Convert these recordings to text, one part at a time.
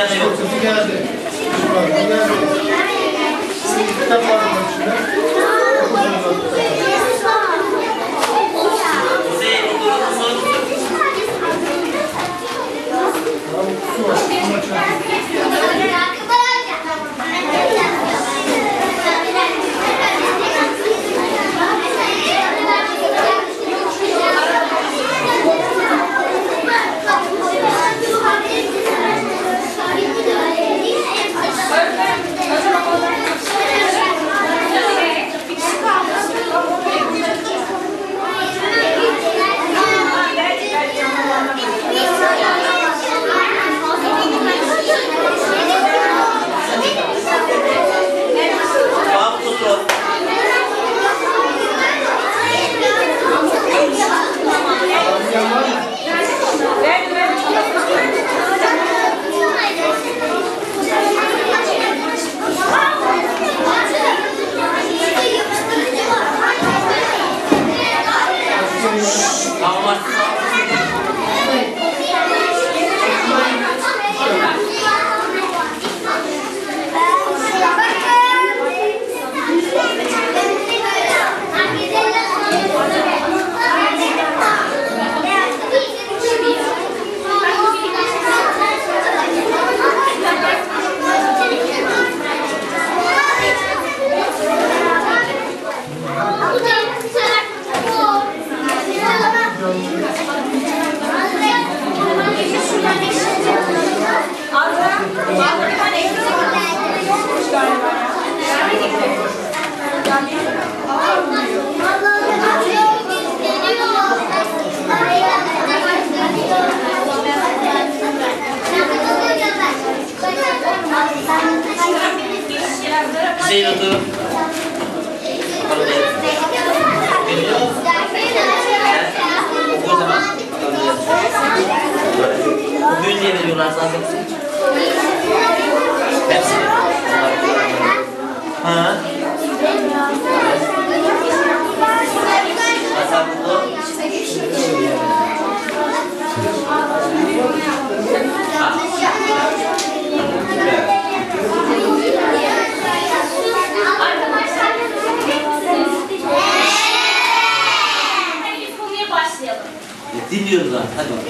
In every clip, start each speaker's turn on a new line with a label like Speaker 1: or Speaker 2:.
Speaker 1: Hadi geldi. Bak, bu geldi. Bir kitap var bunun içinde. Tamam, su var. Bunu açalım.
Speaker 2: Zaman. Bugün diye veriyorlar zaten. Hepsini. Ha?
Speaker 3: Başlayalım.
Speaker 2: Dinliyoruz lan. Hadi bakalım.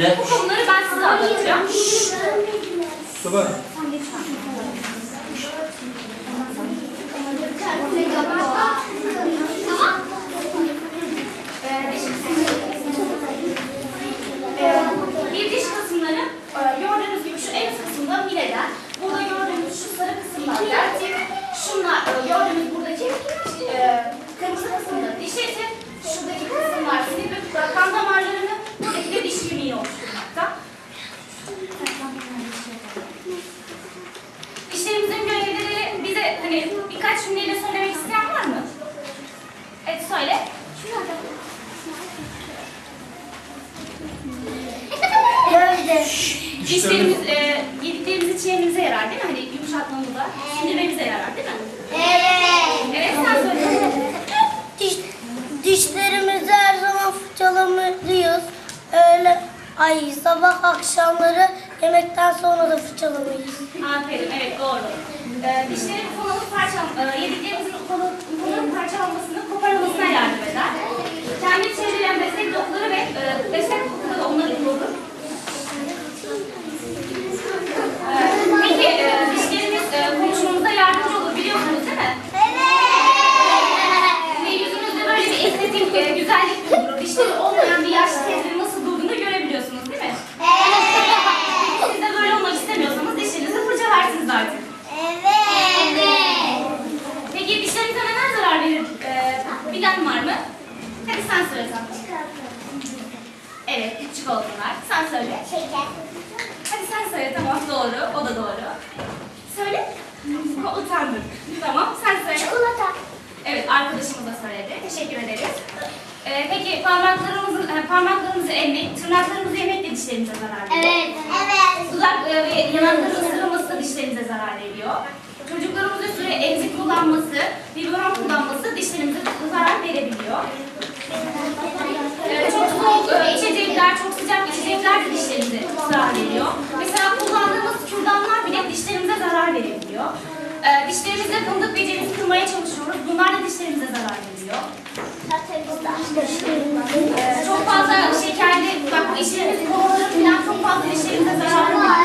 Speaker 2: Dinle.
Speaker 3: Bu konuları ben size anlatacağım.
Speaker 1: Sabah.
Speaker 3: Ee, Bir diş kısımları e, gördüğünüz gibi şu en üst kısımda mileler. Burada gördüğünüz şu sarı kısımlar dertik. Şunlar e, gördüğünüz buradaki e, kırmızı kısımları diş eti. Şuradaki kısımlar sinir ve kan damarlarını buradaki de diş kemiği oluşturmakta. Dişlerimizin görevleri bize hani birkaç cümleyle söylemek isteyen var mı? Evet söyle. Dişlerimiz e, yediklerimizi çiğnememize yarar değil mi? Hani yumuşatmamıza, sindirmemize yarar değil mi? Evet sen söyle.
Speaker 4: Diş, dişlerimizi her zaman fırçalamalıyız. Öyle ay sabah akşamları yemekten sonra da fırçalamalıyız.
Speaker 3: Aferin, evet doğru. E, dişlerin ufalanıp parçalan, e, yediklerimizin ufalanıp, ufalanıp parçalanmasını, koparılmasına yardım eder. Kendi çevreleyen destek dokuları ve e, Evet, üç çikolatalar. Sen söyle. Şeker. Hadi sen söyle, tamam doğru. O da doğru. Söyle. Utandım. Tamam, sen söyle. Çikolata. Evet, arkadaşımız da söyledi. Teşekkür ederiz. Ee, peki parmaklarımızı, e, parmaklarımızı emek, tırnaklarımızı yemekle dişlerimize zarar veriyor.
Speaker 4: Evet. Evet.
Speaker 3: Dudak e, ve yanaklarımızı ısırılması da dişlerimize zarar veriyor. Çocuklarımızı süre emzik kullanması, biberon kullanması dişlerimize zarar verebiliyor. Çok soğuk içecekler, çok sıcak içecekler de dişlerimize zarar veriyor. Mesela kullandığımız kürdanlar bile dişlerimize zarar verebiliyor. Ee, dişlerimizle fındık ve ceviz kırmaya çalışıyoruz. Bunlar da dişlerimize zarar veriyor. Ee, çok fazla şekerli, bak bu içtiğimiz kolaların falan çok fazla dişlerimize zararı var.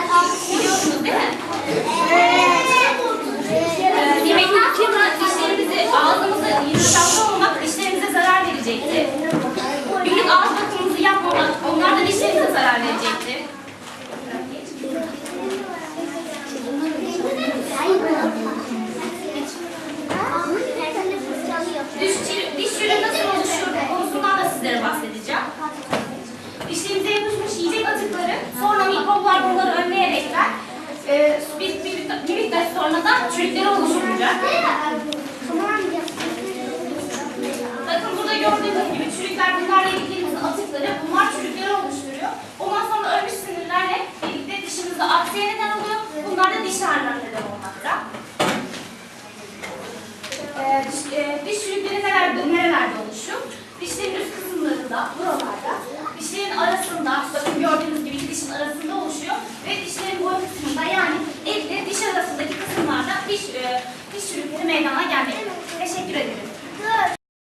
Speaker 3: Biliyorsunuz değil mi? Ee, yemekten sonra dişlerimizi, ağzımızı yıpratmamak dişlerimize zarar verecektir. Günlük ağız bakımımızı yapmamak, onlar da dişlerimize zarar verecektir. Diş, çürü- diş çürüğü nasıl oluşuyor konusundan da sizlere bahsedeceğim. Dişlerimize yapışmış yiyecek atıkları, sonra mikroplar bunları önleyerekler e, bir, bir, bir müddet sonra da çürükleri oluşturacak. Bakın burada gördüğünüz gibi çürükler bunlarla yediklerimizin atıkları, bunlar çürükleri oluşturuyor. Ondan sonra ölmüş sinirlerle birlikte dişimizde aksiye neden oluyor. Bunlar da diş ağrılarına neden olmakta. Ee, diş, e, diş çürükleri nelerde, nerelerde oluşuyor? Dişlerin üst kısımlarında, buralarda. Dişlerin arasında, bakın gördüğünüz gibi iki dişin arasında meydana gelmektedir. Teşekkür ederim.